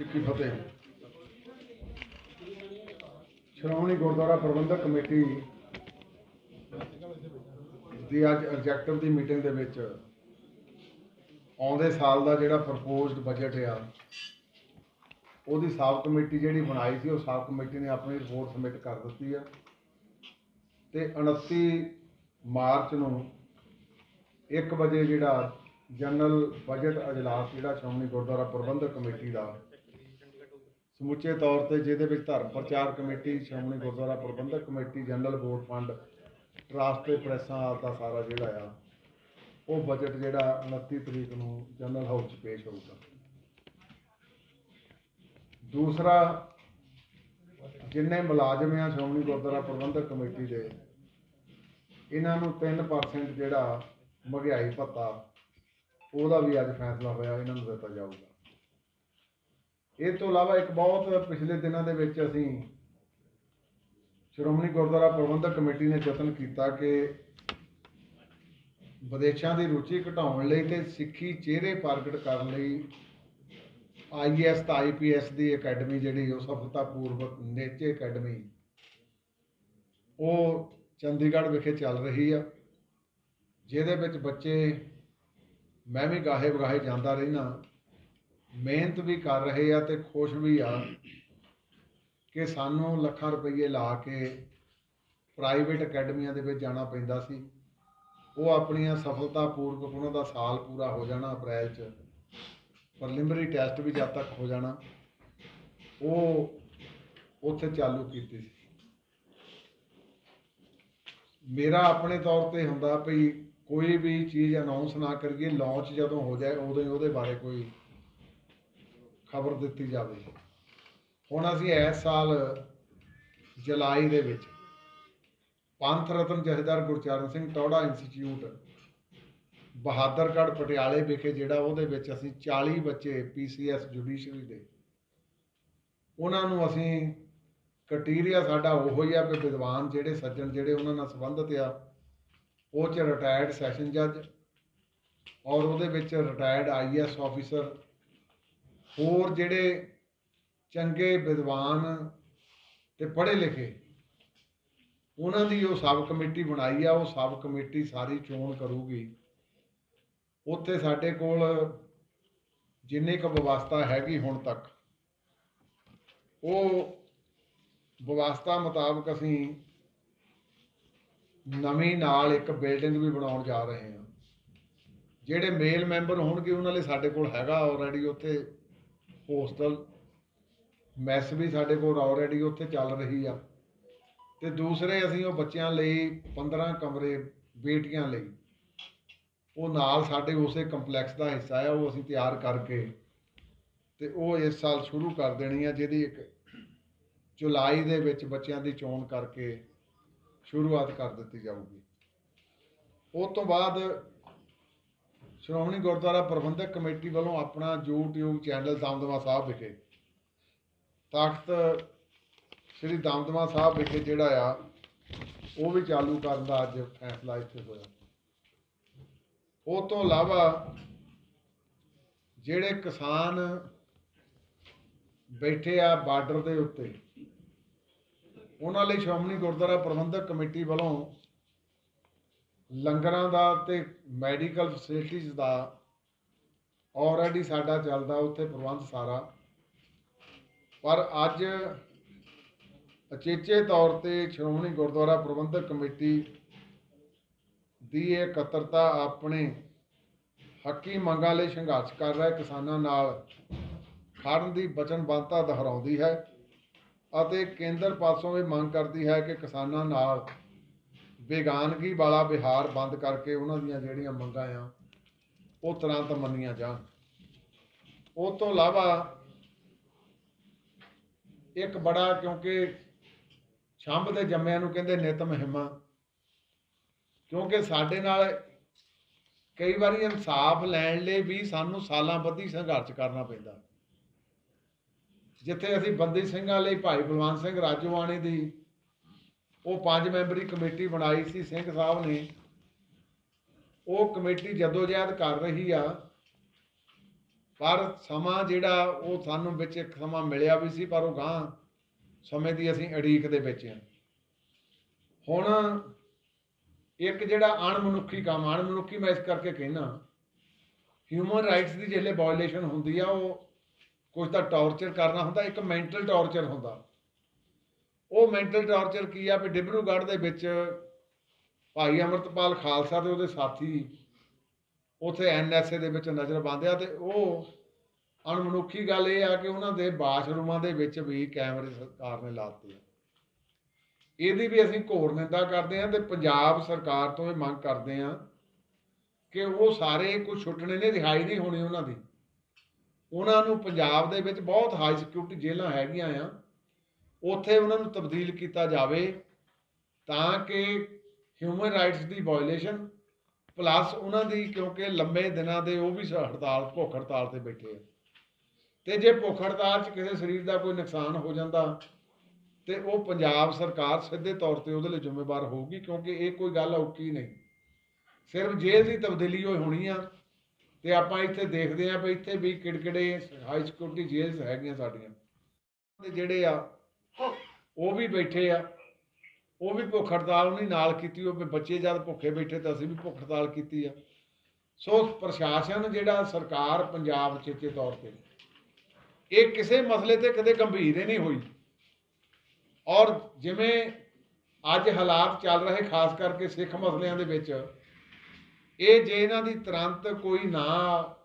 ਜੀ ਕੀ ਫਤਿਹ। ਸ਼੍ਰੋਮਣੀ ਗੁਰਦੁਆਰਾ ਪ੍ਰਬੰਧਕ ਕਮੇਟੀ ਦੀ ਅੱਜ ਐਗਜ਼ੈਕਟਿਵ ਦੀ ਮੀਟਿੰਗ ਦੇ ਵਿੱਚ ਆਉਂਦੇ ਸਾਲ ਦਾ ਜਿਹੜਾ ਪ੍ਰਪੋਜ਼ਡ ਬਜਟ ਆ, ਉਹਦੀ ਸਾਬ ਕਮੇਟੀ ਜਿਹੜੀ ਬਣਾਈ ਸੀ, ਉਹ ਸਾਬ ਕਮੇਟੀ ਨੇ ਆਪਣੀ ਰਿਪੋਰਟ ਸਬਮਿਟ ਕਰ ਦਿੱਤੀ ਆ। ਤੇ 29 ਮਾਰਚ ਨੂੰ 1 ਵਜੇ ਜਿਹੜਾ ਜਨਰਲ ਬਜਟ ਅਜਲਾਸ ਜਿਹੜਾ ਸ਼੍ਰੋਮਣੀ ਗੁਰਦੁਆਰਾ ਪ੍ਰਬੰਧਕ ਕਮੇਟੀ ਦਾ ਸਮੁੱਚੇ ਤੌਰ ਤੇ ਜਿਹਦੇ ਵਿੱਚ Dharam Prachar committee, Shiromani Gurdwara Parbandhak committee, general board fund, trust ਤੇ ਪ੍ਰੈਸਾਂ ਦਾ ਸਾਰਾ ਜਿਹੜਾ ਆ, ਉਹ ਬਜਟ ਜਿਹੜਾ 29 ਤਰੀਕ ਨੂੰ ਜਨਰਲ ਹਾਊਸ 'ਚ ਪੇਸ਼ ਹੋਊਗਾ। ਦੂਸਰਾ, ਜਿੰਨੇ ਮੁਲਾਜ਼ਮ ਆ ਸ਼੍ਰੋਮਣੀ ਗੁਰਦੁਆਰਾ ਪ੍ਰਬੰਧਕ ਕਮੇਟੀ ਦੇ, ਇਹਨਾਂ ਨੂੰ 3% ਜਿਹੜਾ ਮਹਿੰਗਾਈ ਭੱਤਾ, ਉਹਦਾ ਵੀ ਅੱਜ ਫੈਸਲਾ ਹੋਇਆ, ਇਹਨਾਂ ਨੂੰ ਦਿੱਤਾ ਜਾਊਗਾ। ਇਹ ਤੋਂ ਇਲਾਵਾ ਇੱਕ ਬਹੁਤ ਪਿਛਲੇ ਦਿਨਾਂ ਦੇ ਵਿੱਚ ਅਸੀਂ ਸ਼੍ਰੋਮਣੀ ਗੁਰਦੁਆਰਾ ਪ੍ਰਬੰਧਕ ਕਮੇਟੀ ਨੇ ਯਤਨ ਕੀਤਾ ਕਿ ਵਿਦੇਸ਼ਾਂ ਦੀ ਰੁਚੀ ਘਟਾਉਣ ਲਈ ਤੇ ਸਿੱਖੀ ਚਿਹਰੇ ਪ੍ਰਗਟ ਕਰਨ ਲਈ ਆਈਐਸ ਤੇ ਆਈਪੀਐਸ ਦੀ ਅਕੈਡਮੀ ਜਿਹੜੀ ਉਹ ਸਫਲਤਾਪੂਰਵਕ ਨੇਚੇ ਅਕੈਡਮੀ, ਉਹ ਚੰਡੀਗੜ੍ਹ ਵਿਖੇ ਚੱਲ ਰਹੀ ਆ, ਜਿਹਦੇ ਵਿੱਚ ਬੱਚੇ ਮੈਂ ਵੀ ਗਾਹੇ ਵਗਾਹੇ ਜਾਂਦਾ ਰਹਿਣਾ ਮਿਹਨਤ ਵੀ ਕਰ ਰਹੇ ਆ ਤੇ ਖੁਸ਼ ਵੀ ਆ ਕਿ ਸਾਨੂੰ ਲੱਖਾਂ ਰੁਪਏ ਲਾ ਕੇ ਪ੍ਰਾਈਵੇਟ ਅਕੈਡਮੀਆਂ ਦੇ ਵਿੱਚ ਜਾਣਾ ਪੈਂਦਾ ਸੀ। ਉਹ ਆਪਣੀਆਂ ਸਫਲਤਾਪੂਰਵਕ ਉਹਨਾਂ ਦਾ ਸਾਲ ਪੂਰਾ ਹੋ ਜਾਣਾ ਅਪ੍ਰੈਲ 'ਚ, ਪ੍ਰੀਲਿਮਿਨਰੀ ਟੈਸਟ ਵੀ ਜਦ ਤੱਕ ਹੋ ਜਾਣਾ, ਉਹ ਉੱਥੇ ਚਾਲੂ ਕੀਤੀ ਸੀ। ਮੇਰਾ ਆਪਣੇ ਤੌਰ ਤੇ ਹੁੰਦਾ ਵੀ ਕੋਈ ਵੀ ਚੀਜ਼ ਅਨਾਉਂਸ ਨਾ ਕਰੀਏ ਲਾਂਚ ਜਦੋਂ ਹੋ ਜਾਏ, ਉਦੋਂ ਹੀ ਉਹਦੇ ਬਾਰੇ ਕੋਈ ਖਬਰ ਦਿੱਤੀ ਜਾਵੇ। ਹੁਣ ਅਸੀਂ ਇਸ ਸਾਲ ਜੁਲਾਈ ਦੇ ਵਿੱਚ ਪੰਥ ਰਤਨ ਜਥੇਦਾਰ ਗੁਰਚਰਨ ਸਿੰਘ ਟੌੜਾ ਇੰਸਟੀਚਿਊਟ, ਬਹਾਦਰਗੜ੍ਹ ਪਟਿਆਲੇ ਵਿਖੇ ਜਿਹੜਾ ਉਹਦੇ ਵਿੱਚ ਅਸੀਂ 40 ਬੱਚੇ ਪੀਸੀਐਸ ਜੁਡੀਸ਼ਰੀ ਦੇ। ਉਹਨਾਂ ਨੂੰ ਅਸੀਂ ਕਟੀਰੀਆ ਸਾਡਾ ਉਹੋ ਹੀ ਆ ਕਿ ਵਿਦਵਾਨ ਜਿਹੜੇ ਸੱਜਣ ਜਿਹੜੇ ਉਹਨਾਂ ਨਾਲ ਸੰਬੰਧਿਤ ਆ, ਉਹ ਚ ਰਿਟਾਇਰਡ ਸੈਸ਼ਨ ਜੱਜ ਔਰ ਉਹਦੇ ਵਿੱਚ ਰਿਟਾਇਰਡ ਆਈਐਸ ਆਫੀਸਰ ਹੋਰ ਜਿਹੜੇ ਚੰਗੇ ਵਿਦਵਾਨ ਤੇ ਪੜ੍ਹੇ ਲਿਖੇ ਉਹਨਾਂ ਦੀ ਉਹ ਸਬ ਕਮੇਟੀ ਬਣਾਈ ਆ, ਉਹ ਸਬ ਕਮੇਟੀ ਸਾਰੀ ਚੋਣ ਕਰੂਗੀ। ਉੱਥੇ ਸਾਡੇ ਕੋਲ ਜਿੰਨੀ ਕੁ ਵਿਵਸਥਾ ਹੈਗੀ ਹੁਣ ਤੱਕ, ਉਹ ਵਿਵਸਥਾ ਮੁਤਾਬਕ ਅਸੀਂ ਨਵੀਂ ਨਾਲ ਇੱਕ ਬਿਲਡਿੰਗ ਵੀ ਬਣਾਉਣ ਜਾ ਰਹੇ ਹਾਂ। ਜਿਹੜੇ ਮੇਲ ਮੈਂਬਰ ਹੋਣਗੇ, ਉਹਨਾਂ ਲਈ ਸਾਡੇ ਕੋਲ ਹੈਗਾ ਆਲਰੇਡੀ ਉੱਥੇ ਹੋਸਟਲ ਮੈਸ ਵੀ ਸਾਡੇ ਕੋਲ ਆਲਰੇਡੀ ਉੱਥੇ ਚੱਲ ਰਹੀ ਆ। ਤੇ ਦੂਸਰੇ ਅਸੀਂ ਉਹ ਬੱਚਿਆਂ ਲਈ 15 ਕਮਰੇ ਬੇਟੀਆਂ ਲਈ, ਉਹ ਨਾਲ ਸਾਡੇ ਉਸੇ ਕੰਪਲੈਕਸ ਦਾ ਹਿੱਸਾ ਆ, ਉਹ ਅਸੀਂ ਤਿਆਰ ਕਰਕੇ ਤੇ ਉਹ ਇਸ ਸਾਲ ਸ਼ੁਰੂ ਕਰ ਦੇਣੀ ਆ, ਜਿਹਦੀ ਇੱਕ ਜੁਲਾਈ ਦੇ ਵਿੱਚ ਬੱਚਿਆਂ ਦੀ ਚੋਣ ਕਰਕੇ ਸ਼ੁਰੂਆਤ ਕਰ ਦਿੱਤੀ ਜਾਊਗੀ। ਉਸ ਤੋਂ ਬਾਅਦ ਸ਼੍ਰੋਮਣੀ ਗੁਰਦੁਆਰਾ ਪ੍ਰਬੰਧਕ ਕਮੇਟੀ ਵੱਲੋਂ ਆਪਣਾ YouTube ਚੈਨਲ ਦਮਦਮਾ ਸਾਹਿਬ ਵਿਖੇ ਤਖਤ ਸ੍ਰੀ ਦਮਦਮਾ ਸਾਹਿਬ ਵਿਖੇ ਜਿਹੜਾ ਆ, ਉਹ ਵੀ ਚਾਲੂ ਕਰਨ ਦਾ ਅੱਜ ਫੈਸਲਾ ਇੱਥੇ ਹੋਇਆ। ਉਹ ਤੋਂ ਇਲਾਵਾ ਜਿਹੜੇ ਕਿਸਾਨ ਬੈਠੇ ਆ ਬਾਰਡਰ ਦੇ ਉੱਤੇ, ਉਹਨਾਂ ਲਈ ਸ਼੍ਰੋਮਣੀ ਗੁਰਦੁਆਰਾ ਪ੍ਰਬੰਧਕ ਕਮੇਟੀ ਵੱਲੋਂ ਲੰਗਰਾਂ ਦਾ ਤੇ ਮੈਡੀਕਲ ਫੈਸਿਲਿਟੀਜ਼ ਦਾ ਆਲਰੇਡੀ ਸਾਡਾ ਚੱਲਦਾ ਉੱਥੇ ਪ੍ਰਬੰਧ ਸਾਰਾ। ਪਰ ਅੱਜ ਅਚੇਚੇ ਤੌਰ ਤੇ ਸ਼੍ਰੋਮਣੀ ਗੁਰਦੁਆਰਾ ਪ੍ਰਬੰਧਕ ਕਮੇਟੀ ਦੀ ਇਹ ਇਕੱਤਰਤਾ ਆਪਣੇ ਹੱਕੀ ਮੰਗਾਂ ਲਈ ਸੰਘਰਸ਼ ਕਰ ਰਿਹਾ ਕਿਸਾਨਾਂ ਨਾਲ ਖੜਨ ਦੀ ਵਚਨਬੱਧਤਾ ਦੁਹਰਾਉਂਦੀ ਹੈ ਅਤੇ ਕੇਂਦਰ ਪਾਸੋਂ ਇਹ ਮੰਗ ਕਰਦੀ ਹੈ ਕਿ ਕਿਸਾਨਾਂ ਨਾਲ ਬੇਗਾਨਗੀ ਵਾਲਾ ਵਿਹਾਰ ਬੰਦ ਕਰਕੇ ਉਹਨਾਂ ਦੀਆਂ ਜਿਹੜੀਆਂ ਮੰਗਾਂ ਆ, ਉਹ ਤੁਰੰਤ ਮੰਨੀਆਂ ਜਾਣ। ਉਹ ਤੋਂ ਇਲਾਵਾ ਇੱਕ ਬੜਾ ਕਿਉਂਕਿ ਛੰਭ ਦੇ ਜੰਮਿਆਂ ਨੂੰ ਕਹਿੰਦੇ ਨਿਤ ਮਹਿਮਾ, ਕਿਉਂਕਿ ਸਾਡੇ ਨਾਲ ਕਈ ਵਾਰੀ ਇਨਸਾਫ ਲੈਣ ਲਈ ਵੀ ਸਾਨੂੰ ਸਾਲਾਂ ਬੱਧੀ ਸੰਘਰਸ਼ ਕਰਨਾ ਪੈਂਦਾ। ਜਿੱਥੇ ਅਸੀਂ ਬੰਦੀ ਸਿੰਘਾਂ ਲਈ ਭਾਈ ਬਲਵੰਤ ਸਿੰਘ ਰਾਜੋਆਣੀ ਦੀ ਉਹ ਪੰਜ ਮੈਂਬਰੀ ਕਮੇਟੀ ਬਣਾਈ ਸੀ, ਸਿੰਘ ਸਾਹਿਬ ਨੇ। ਉਹ ਕਮੇਟੀ ਜਦੋਜਹਿਦ ਕਰ ਰਹੀ ਆ। ਪਰ ਸਮਾਂ ਜਿਹੜਾ, ਉਹ ਸਾਨੂੰ ਵਿੱਚ ਇੱਕ ਸਮਾਂ ਮਿਲਿਆ ਵੀ ਸੀ, ਪਰ ਉਹ ਗਾਂ ਸਮੇਂ ਦੀ ਅਸੀਂ ਅੜੀਕ ਦੇ ਵਿੱਚ ਹਾਂ ਹੁਣ ਇੱਕ ਜਿਹੜਾ ਅਣਮਨੁੱਖੀ ਕੰਮ, ਅਣਮਨੁੱਖੀ ਮੈਂ ਇਸ ਕਰਕੇ ਕਹਿਣਾ ਹਿਊਮਨ ਰਾਈਟਸ ਦੀ ਜਿਹੜੇ ਵਾਇਓਲੇਸ਼ਨ ਹੁੰਦੀ ਆ, ਉਹ ਕੁਝ ਤਾਂ ਟੌਰਚਰ ਕਰਨਾ ਹੁੰਦਾ, ਇੱਕ ਮੈਂਟਲ ਟੌਰਚਰ ਹੁੰਦਾ। ਉਹ ਮੈਂਟਲ ਟੌਰਚਰ ਕੀ ਆ ਵੀ ਡਿਬਰੂਗੜ੍ਹ ਦੇ ਵਿੱਚ ਭਾਈ ਅਮਰਤਪਾਲ ਖਾਲਸਾ ਤੇ ਉਹਦੇ ਸਾਥੀ ਉਥੇ ਐਨਐਸਏ ਦੇ ਵਿੱਚ ਨਜ਼ਰ ਬੰਦਿਆ ਤੇ ਉਹ ਅਣਮਨੁੱਖੀ ਗੱਲ ਇਹ ਆ ਕਿ ਉਹਨਾਂ ਦੇ ਬਾਥਰੂਮਾਂ ਦੇ ਵਿੱਚ ਵੀ ਕੈਮਰੇ ਸਰਕਾਰ ਨੇ ਲਾਤੇ ਆ। ਇਹਦੀ ਵੀ ਅਸੀਂ ਘੋਰ ਨਿੰਦਾ ਕਰਦੇ ਹਾਂ ਤੇ ਪੰਜਾਬ ਸਰਕਾਰ ਤੋਂ ਇਹ ਮੰਗ ਕਰਦੇ ਹਾਂ ਕਿ ਉਹ ਸਾਰੇ ਕੁਝ ਛੁੱਟਣੇ ਨੇ, ਰਿਹਾਈ ਨਹੀਂ ਹੋਣੀ ਉਹਨਾਂ ਦੀ। ਉਹਨਾਂ ਨੂੰ ਪੰਜਾਬ ਦੇ ਵਿੱਚ ਬਹੁਤ ਹਾਈ ਸਿਕਿਉਰਿਟੀ ਜੇਲ੍ਹਾਂ ਹੈਗੀਆਂ ਆ। ਉੱਥੇ ਉਹਨਾਂ ਨੂੰ ਤਬਦੀਲ ਕੀਤਾ ਜਾਵੇ ਤਾਂ ਕਿ ਹਿਊਮਨ ਰਾਈਟਸ ਦੀ ਵਾਇਓਲੇਸ਼ਨ ਪਲੱਸ ਉਹਨਾਂ ਦੀ ਕਿਉਂਕਿ ਲੰਮੇ ਦਿਨਾਂ ਦੇ ਉਹ ਵੀ ਹੜਤਾਲ, ਭੁੱਖ ਹੜਤਾਲ ਤੇ ਬੈਠੇ ਆ। ਤੇ ਜੇ ਭੁੱਖ ਹੜਤਾਲ 'ਚ ਕਿਸੇ ਸਰੀਰ ਦਾ ਕੋਈ ਨੁਕਸਾਨ ਹੋ ਜਾਂਦਾ ਤੇ ਉਹ ਪੰਜਾਬ ਸਰਕਾਰ ਸਿੱਧੇ ਤੌਰ ਤੇ ਉਹਦੇ ਲਈ ਜ਼ਿੰਮੇਵਾਰ ਹੋਊਗੀ ਕਿਉਂਕਿ ਇਹ ਕੋਈ ਗੱਲ ਔਖੀ ਨਹੀਂ। ਸਿਰਫ ਜੇਲ੍ਹ ਦੀ ਤਬਦੀਲੀ ਹੋਈ ਹੋਣੀ ਆ ਤੇ ਆਪਾਂ ਇੱਥੇ ਦੇਖਦੇ ਆਂ ਵੀ ਇੱਥੇ ਵੀ ਕਿੜਕਿੜੇ ਹਾਈ ਸਿਕਿਉਰਿਟੀ ਜੇਲ੍ਹਸ ਹੈਗੀਆਂ ਸਾਡੀਆਂ। ਤੇ ਜਿਹੜੇ ਆ ਉਹ ਵੀ ਬੈਠੇ ਆ। ਉਹ ਵੀ ਭੁੱਖ ਹੜਤਾਲ ਉਹਨੇ ਨਾਲ ਕੀਤੀ, ਉਹ ਵੀ ਬੱਚੇ ਜਦ ਭੁੱਖੇ ਬੈਠੇ ਤਾਂ ਅਸੀਂ ਵੀ ਭੁੱਖ ਹੜਤਾਲ ਕੀਤੀ ਆ। ਸੋ ਪ੍ਰਸ਼ਾਸਨ ਜਿਹੜਾ ਸਰਕਾਰ ਪੰਜਾਬ ਚੇਚੇ ਤੌਰ ਤੇ, ਇਹ ਕਿਸੇ ਮਸਲੇ ਤੇ ਕਦੇ ਗੰਭੀਰ ਹੀ ਨਹੀਂ ਹੋਈ। ਔਰ ਜਿਵੇਂ ਅੱਜ ਹਾਲਾਤ ਚੱਲ ਰਹੇ, ਖਾਸ ਕਰਕੇ ਸਿੱਖ ਮਸਲਿਆਂ ਦੇ ਵਿੱਚ, ਇਹ ਜੇ ਇਹਨਾਂ ਦੀ ਤੁਰੰਤ ਕੋਈ ਨਾ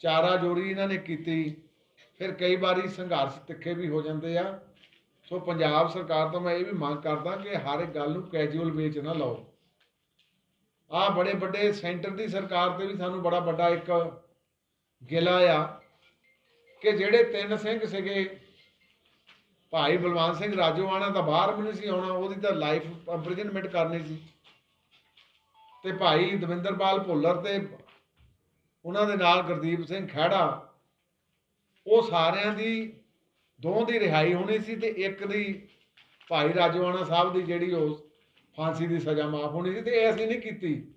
ਚਾਰਾ ਜੋੜੀ ਇਹਨਾਂ ਨੇ ਕੀਤੀ, ਫਿਰ ਕਈ ਵਾਰੀ ਸੰਘਰਸ਼ ਤਿੱਖੇ ਵੀ ਹੋ ਜਾਂਦੇ ਆ। ਸੋ ਪੰਜਾਬ ਸਰਕਾਰ ਤੋਂ ਮੈਂ ਇਹ ਵੀ ਮੰਗ ਕਰਦਾ ਕਿ ਹਰ ਇੱਕ ਗੱਲ ਨੂੰ ਕੈਜੂਅਲ ਵੇਚ ਨਾ ਲਾਓ। ਆ ਬੜੇ ਵੱਡੇ ਸੈਂਟਰ ਦੀ ਸਰਕਾਰ ਤੇ ਵੀ ਸਾਨੂੰ ਬੜਾ ਵੱਡਾ ਇੱਕ ਗਿਲਾ ਆ ਕਿ ਜਿਹੜੇ ਤਿੰਨ ਸਿੰਘ ਸੀਗੇ, ਭਾਈ ਬਲਵੰਤ ਸਿੰਘ ਰਾਜੋਆਣਾ ਤਾਂ ਬਾਹਰ ਵੀ ਨਹੀਂ ਸੀ ਆਉਣਾ, ਉਹਦੀ ਤਾਂ ਲਾਈਫ ਇੰਪ੍ਰਿਜ਼ਨਮੈਂਟ ਕਰਨੀ ਸੀ। ਤੇ ਭਾਈ ਦਵਿੰਦਰਪਾਲ ਭੁੱਲਰ ਤੇ ਉਹਨਾਂ ਦੇ ਨਾਲ ਗੁਰਦੀਪ ਸਿੰਘ ਖਹਿੜਾ, ਉਹ ਸਾਰਿਆਂ ਦੀ ਦੋ ਦੀ ਰਿਹਾਈ ਹੋਣੀ ਸੀ ਤੇ ਇੱਕ ਦੀ ਭਾਈ ਰਾਜੋਆਣਾ ਸਾਹਿਬ ਦੀ ਜਿਹੜੀ ਉਹ ਫਾਂਸੀ ਦੀ ਸਜ਼ਾ ਮਾਫ ਹੋਣੀ ਸੀ ਤੇ ਇਹ ਅਸੀਂ ਨਹੀਂ ਕੀਤੀ।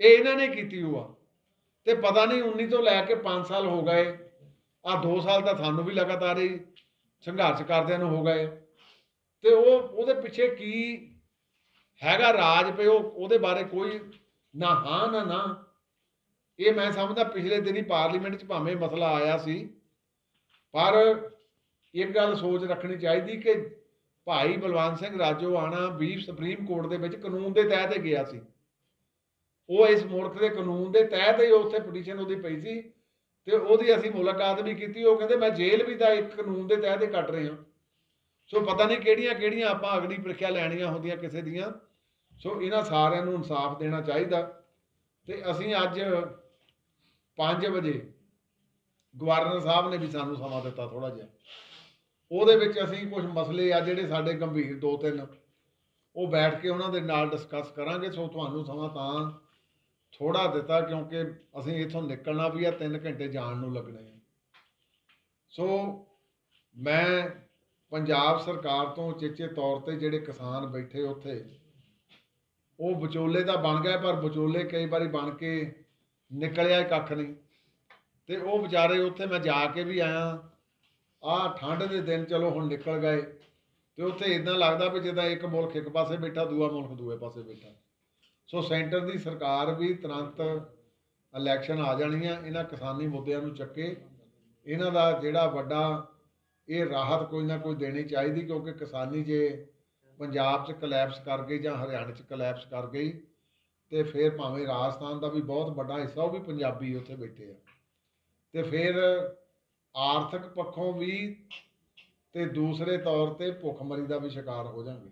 ਇਹ ਇਹਨਾਂ ਨੇ ਕੀਤੀ ਹੋਆ। ਤੇ ਪਤਾ ਨਹੀਂ 19 ਤੋਂ ਲੈ ਕੇ 5 ਸਾਲ ਹੋ ਗਏ। ਆ 2 ਸਾਲ ਤਾਂ ਸਾਨੂੰ ਵੀ ਲਗਾਤਾਰ ਹੀ ਸੰਘਰਸ਼ ਕਰਦਿਆਂ ਨੂੰ ਹੋ ਗਏ। ਤੇ ਉਹ ਉਹਦੇ ਪਿੱਛੇ ਕੀ ਹੈਗਾ ਰਾਜ ਪਿਓ ਉਹਦੇ ਬਾਰੇ ਕੋਈ ਨਾ ਹਾਂ, ਨਾ ਨਾ। ਇਹ ਮੈਂ ਸਮਝਦਾ ਪਿਛਲੇ ਦਿਨੀ ਪਾਰਲੀਮੈਂਟ 'ਚ ਭਾਵੇਂ ਮਸਲਾ ਆਇਆ ਸੀ। ਪਰ ਇੱਕ ਗੱਲ ਸੋਚ ਰੱਖਣੀ ਚਾਹੀਦੀ ਕਿ ਭਾਈ ਬਲਵੰਤ ਸਿੰਘ ਰਾਜੋਆਣਾ ਵੀ ਸੁਪਰੀਮ ਕੋਰਟ ਦੇ ਵਿੱਚ ਕਾਨੂੰਨ ਦੇ ਤਹਿਤ ਹੀ ਗਿਆ ਸੀ। ਉਹ ਇਸ ਮੁਲਕ ਦੇ ਕਾਨੂੰਨ ਦੇ ਤਹਿਤ ਹੀ ਉੱਥੇ ਪਟੀਸ਼ਨ ਉਹਦੀ ਪਈ ਸੀ ਤੇ ਉਹਦੀ ਅਸੀਂ ਮੁਲਾਕਾਤ ਵੀ ਕੀਤੀ। ਉਹ ਕਹਿੰਦੇ, ਮੈਂ ਜੇਲ੍ਹ ਵੀ ਦਾ ਇੱਕ ਕਾਨੂੰਨ ਦੇ ਤਹਿਤ ਹੀ ਕੱਟ ਰਹੇ। ਹਾਂ ਸੋ ਪਤਾ ਨਹੀਂ ਕਿਹੜੀਆਂ ਕਿਹੜੀਆਂ ਆਪਾਂ ਅਗਲੀ ਪ੍ਰੀਖਿਆ ਲੈਣੀਆਂ ਹੁੰਦੀਆਂ ਕਿਸੇ ਦੀਆਂ। ਸੋ ਇਹਨਾਂ ਸਾਰਿਆਂ ਨੂੰ ਇਨਸਾਫ ਦੇਣਾ ਚਾਹੀਦਾ। ਤੇ ਅਸੀਂ ਅੱਜ 5 ਵਜੇ ਗਵਰਨਰ ਸਾਹਿਬ ਨੇ ਵੀ ਸਾਨੂੰ ਸਮਾਂ ਦਿੱਤਾ ਥੋੜਾ ਜਿਹਾ। ਉਹਦੇ ਵਿੱਚ ਅਸੀਂ ਕੁਝ ਮਸਲੇ ਆ ਜਿਹੜੇ ਸਾਡੇ ਗੰਭੀਰ ਦੋ ਤਿੰਨ। ਉਹ ਬੈਠ ਕੇ ਉਹਨਾਂ ਦੇ ਨਾਲ ਡਿਸਕਸ ਕਰਾਂਗੇ, ਸੋ ਤੁਹਾਨੂੰ ਸਮਾਂ ਤਾਂ ਥੋੜਾ ਦਿੱਤਾ ਕਿਉਂਕਿ ਅਸੀਂ ਇੱਥੋਂ ਨਿਕਲਣਾ ਵੀ ਆ 3 ਘੰਟੇ ਜਾਣ ਨੂੰ ਲੱਗਣੇ ਆ। ਸੋ ਮੈਂ ਪੰਜਾਬ ਸਰਕਾਰ ਤੋਂ ਚੇਚੇ ਤੌਰ ਤੇ ਜਿਹੜੇ ਕਿਸਾਨ ਬੈਠੇ ਉੱਥੇ, ਉਹ ਵਿਚੋਲੇ ਤਾਂ ਬਣ ਗਿਆ ਪਰ ਵਿਚੋਲੇ ਕਈ ਵਾਰੀ ਬਣ ਕੇ ਨਿਕਲਿਆ ਕੱਖ ਨਹੀਂ। ਤੇ ਉਹ ਵਿਚਾਰੇ ਉੱਥੇ ਮੈਂ ਜਾ ਕੇ ਵੀ ਆਇਆ ਆਹ ਠੰਡ ਦੇ ਦਿਨ ਚਲੋ ਹੁਣ ਨਿਕਲ ਗਏ ਤੇ ਉੱਥੇ ਇਦਾਂ ਲੱਗਦਾ ਵੀ ਜਿੱਦਾਂ ਇੱਕ ਮੁਲਕ ਇੱਕ ਪਾਸੇ ਬੈਠਾ, ਦੂਆ ਮੁਲਕ ਦੂਏ ਪਾਸੇ ਬੈਠਾ। ਸੋ ਸੈਂਟਰ ਦੀ ਸਰਕਾਰ ਵੀ ਤੁਰੰਤ ਇਲੈਕਸ਼ਨ ਆ ਜਾਣੀਆਂ, ਇਹਨਾਂ ਕਿਸਾਨੀ ਮੁੱਦਿਆਂ ਨੂੰ ਚੱਕੇ। ਇਹਨਾਂ ਦਾ ਜਿਹੜਾ ਵੱਡਾ ਇਹ ਰਾਹਤ ਕੋਈ ਨਾ ਕੋਈ ਦੇਣੀ ਚਾਹੀਦੀ, ਕਿਉਂਕਿ ਕਿਸਾਨੀ ਜੇ ਪੰਜਾਬ 'ਚ ਕਲੈਪਸ ਕਰ ਗਈ ਜਾਂ ਹਰਿਆਣਾ 'ਚ ਕਲੈਪਸ ਕਰ ਗਈ, ਤੇ ਫਿਰ ਭਾਵੇਂ ਰਾਜਸਥਾਨ ਦਾ ਵੀ ਬਹੁਤ ਵੱਡਾ ਹਿੱਸਾ, ਉਹ ਵੀ ਪੰਜਾਬੀ ਉੱਥੇ ਬੈਠੇ ਆ। ਤੇ ਫਿਰ ਆਰਥਿਕ ਪੱਖੋਂ ਵੀ ਤੇ ਦੂਸਰੇ ਤੌਰ ਤੇ ਭੁੱਖਮਰੀ ਦਾ ਵੀ ਸ਼ਿਕਾਰ ਹੋ ਜਾਣਗੇ।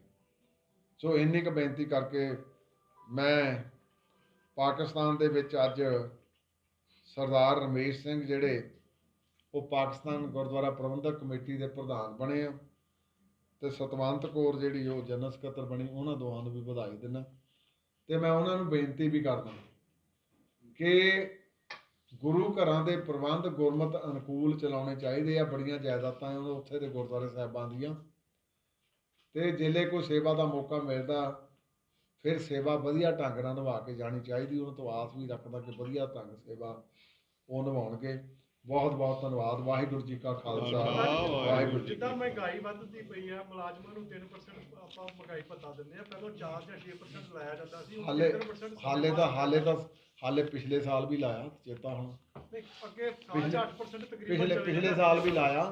ਸੋ ਇੰਨੀ ਕੁ ਬੇਨਤੀ ਕਰਕੇ ਮੈਂ ਪਾਕਿਸਤਾਨ ਦੇ ਵਿੱਚ ਅੱਜ ਸਰਦਾਰ ਰਮੇਸ਼ ਸਿੰਘ ਜਿਹੜੇ ਉਹ ਪਾਕਿਸਤਾਨ ਗੁਰਦੁਆਰਾ ਪ੍ਰਬੰਧਕ ਕਮੇਟੀ ਦੇ ਪ੍ਰਧਾਨ ਬਣੇ ਆ ਤੇ ਸਤਵੰਤ ਕੌਰ ਜਿਹੜੀ ਉਹ ਜਨਰਲ ਸਕੱਤਰ ਬਣੀ, ਉਹਨਾਂ ਦੋਹਾਂ ਨੂੰ ਵੀ ਵਧਾਈ ਦਿੰਦਾ। ਤੇ ਮੈਂ ਉਹਨਾਂ ਨੂੰ ਬੇਨਤੀ ਵੀ ਕਰਦਾ ਕਿ ਗੁਰੂ ਘਰਾਂ ਦੇ ਪ੍ਰਬੰਧ ਗੁਰਮਤ ਅਨੁਕੂਲ ਚਲਾਉਣੇ ਚਾਹੀਦੇ ਆ ਬੜੀਆਂ ਜਾਇਦਾਦਾਂ ਆ ਉਹ ਉੱਥੇ ਦੇ ਗੁਰਦੁਆਰੇ ਸਾਹਿਬਾਂ ਦੀਆਂ। ਤੇ ਜਿੱਲੇ ਕੋਈ ਸੇਵਾ ਦਾ ਮੌਕਾ ਮਿਲਦਾ ਫਿਰ ਸੇਵਾ ਵਧੀਆ ਢੰਗ ਨਾਲ ਨਿਭਾ ਕੇ ਜਾਣੀ ਚਾਹੀਦੀ ਉਹਨਾਂ ਤੋਂ ਆਸ ਵੀ ਰੱਖਦਾ ਕਿ ਵਧੀਆ ਢੰਗ ਸੇਵਾ ਉਹ ਨਿਭਾਉਣਗੇ। ਬਹੁਤ ਬਹੁਤ ਧੰਨਵਾਦ ਵਾਹਿਗੁਰੂ ਜੀ ਕਾ ਖਾਲਸਾ ਵਾਹਿਗੁਰੂ ਜੀ ਕੀ ਜਿੱਦਾਂ ਮਹਿੰਗਾਈ ਵੱਧਦੀ ਪਈ ਆ ਮੁਲਾਜ਼ਮਾਂ ਨੂੰ 3% ਆਪਾਂ ਮਹਿੰਗਾਈ ਭੱਤਾ ਦਿੰਦੇ ਆ ਪਹਿਲਾਂ 4 ਜਾਂ 6% ਲਾਇਆ ਜਾਂਦਾ ਸੀ ਹੁਣ ਹਾਲੇ 3% ਹਾਲੇ ਤਾਂ ਹਾਲੇ ਤਾਂ ਹਾਲੇ ਪਿਛਲੇ ਸਾਲ ਵੀ ਲਾਇਆ ਚੇਤਾ ਹੁਣ ਨਹੀਂ, ਅੱਗੇ ਪਿਛਲੇ- 7 8% ਤਕਰੀਬਨ ਪਿਛਲੇ। ਸਾਲ ਵੀ ਲਾਇਆ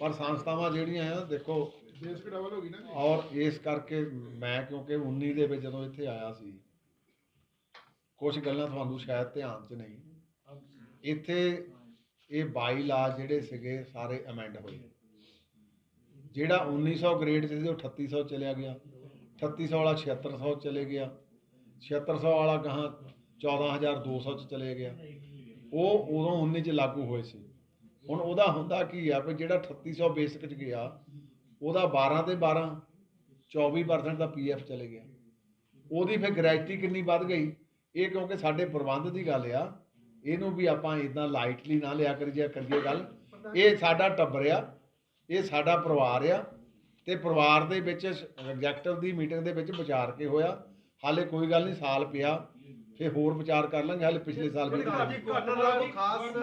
ਪਰ ਸੰਸਥਾਵਾਂ ਜਿਹੜੀਆਂ ਆ ਦੇਖੋ ਬੇਸ ਡਬਲ ਹੋ ਗਈ ਨਾ ਔਰ ਇਸ ਕਰਕੇ ਮੈਂ ਕਿਉਂਕਿ 19 ਦੇ ਵਿੱਚ ਜਦੋਂ ਇੱਥੇ ਆਇਆ ਸੀ ਕੁਝ ਗੱਲਾਂ ਤੁਹਾਨੂੰ ਸ਼ਾਇਦ ਧਿਆਨ 'ਚ ਨਹੀਂ। ਇੱਥੇ ਇਹ 22 ਲਾ ਜਿਹੜੇ ਸੀਗੇ ਸਾਰੇ ਅਮੈਂਡ ਹੋਏ। ਜਿਹੜਾ 1900 ਗ੍ਰੇਡ 'ਚ ਸੀ ਉਹ 3800 ਚਲਿਆ ਗਿਆ। 3800 ਵਾਲਾ 7600 ਚਲੇ ਗਿਆ। 7600 ਵਾਲਾ ਗਾਹਾਂ 14200 ਚ ਚਲੇ ਗਿਆ। ਉਹ ਉਦੋਂ 19 ਚ ਲਾਗੂ ਹੋਏ ਸੀ। ਹੁਣ ਉਹਦਾ ਹੁੰਦਾ ਕੀ ਆ ਵੀ ਜਿਹੜਾ 3800 ਬੇਸਿਕ ਚ ਗਿਆ, ਉਹਦਾ 12 ਤੇ 12 24% ਦਾ ਪੀਐਫ ਚਲੇ ਗਿਆ। ਉਹਦੀ ਫਿਰ ਗ੍ਰੈਜੂਟੀ ਕਿੰਨੀ ਵੱਧ ਗਈ? ਇਹ ਕਿਉਂਕਿ ਸਾਡੇ ਪ੍ਰਬੰਧ ਦੀ ਗੱਲ ਆ, ਇਹਨੂੰ ਵੀ ਆਪਾਂ ਇਦਾਂ ਲਾਈਟਲੀ ਨਾ ਲਿਆ ਕਰੀਏ ਕਰੀਏ ਗੱਲ। ਇਹ ਸਾਡਾ ਟੱਬਰ ਆ, ਇਹ ਸਾਡਾ ਪਰਿਵਾਰ ਆ ਤੇ ਪਰਿਵਾਰ ਦੇ ਵਿੱਚ ਐਗਜ਼ੈਕਟਿਵ ਦੀ ਮੀਟਿੰਗ ਦੇ ਵਿੱਚ ਵਿਚਾਰ ਕੇ ਹੋਇਆ। ਹਾਲੇ ਕੋਈ ਗੱਲ ਨਹੀਂ ਸਾਲ ਪਿਆ। ਫਿਰ ਹੋਰ ਵਿਚਾਰ ਕਰ ਲਾਂਗੇ ਹਾਲੇ ਪਿਛਲੇ ਸਾਲ ਵੀ ਤੁਹਾਡੀ ਘਟਨਾ ਕੋਈ ਖਾਸ